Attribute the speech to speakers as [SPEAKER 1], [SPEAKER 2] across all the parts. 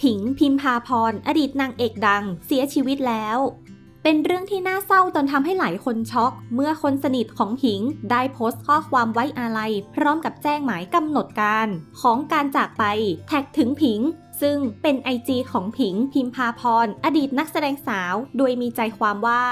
[SPEAKER 1] ผิงพิมพาพรอดีตนางเอกดัง เสียชีวิตแล้ว เป็นเรื่องที่น่าเศร้าจนทำให้หลายคนช็อก เมื่อคนสนิทของผิงได้โพสต์ข้อความไว้อาลัย พร้อมกับแจ้งหมายกำหนดการ ของการจากไป แท็กถึงผิงซึ่งเป็นไอจีของผิงพิมพาพร อดีตนักแสดงสาว โดยมีใจความว่า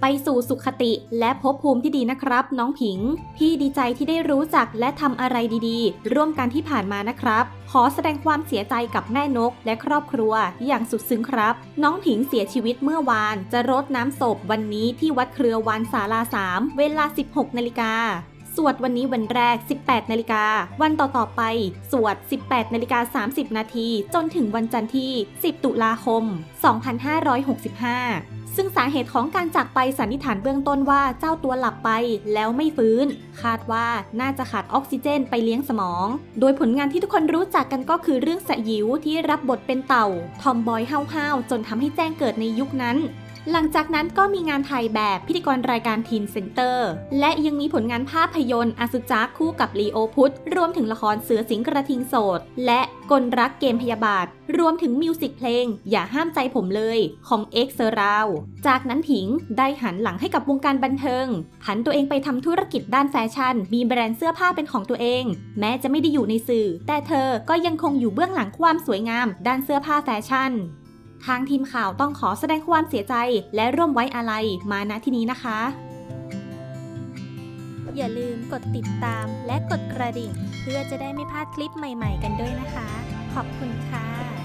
[SPEAKER 1] ไปสู่สุขติและภพภูมิที่ดีนะครับ น้องผิง พี่ดีใจที่ได้รู้จักและทำอะไรดีๆ ร่วมกันที่ผ่านมานะครับ ขอแสดงความเสียใจกับแม่นกและครอบครัวอย่างสุดซึ้งครับ น้องผิงเสียชีวิตเมื่อวาน จะรดน้ำศพวันนี้ที่วัดเครือวานศาลา 3 เวลา 16นาฬิกา วดวันนี้วันแรก 18 นาฬิกา วันต่อๆไป สวด 18 นาฬิกา 30 นาที จนถึงวันจันทร์ที่ 10 ตุลาคม 2565ซึ่งสาเหตุของการจากไปสันนิษฐานเบื้องต้นว่าเจ้าตัวหลับไปแล้วไม่ฟื้น คาดว่าน่าจะขาดออกซิเจนไปเลี้ยงสมอง โดยผลงานที่ทุกคนรู้จักกันก็คือเรื่องสยิวที่รับบทเป็นเต่า ทอมบอยห้าวๆจนทำให้แจ้งเกิดในยุคนั้น หลังจากนั้นก็มีงานถ่ายแบบพิธีกรรายการทีนเซ็นเตอร์ และยังมีผลงานภาพยนตร์อสุจักคู่กับลีโอพุทธรวมถึงละครเสือสิงกระทิงโสด และกลรักเกมพยาบาท รวมถึงมิวสิกเพลง อย่าห้ามใจผมเลยของเอ็กเซอร์ราวจากนั้นผิงได้หันหลังให้กับวงการบันเทิงผันตัวเองไปทำธุรกิจด้านแฟชั่น มีแบรนด์เสื้อผ้าเป็นของตัวเอง แม้จะไม่ได้อยู่ในสื่อ แต่เธอก็ยังคงอยู่เบื้องหลังความสวยงาม ด้านเสื้อผ้าแฟชั่น ทางทีมข่าวต้องขอแสดงความเสียใจและร่วมไว้อาลัยมาณที่นี้นะคะ
[SPEAKER 2] อย่าลืมกดติดตามและกดกระดิ่ง เพื่อจะได้ไม่พลาดคลิปใหม่ ๆ กันด้วยนะคะ ขอบคุณค่ะ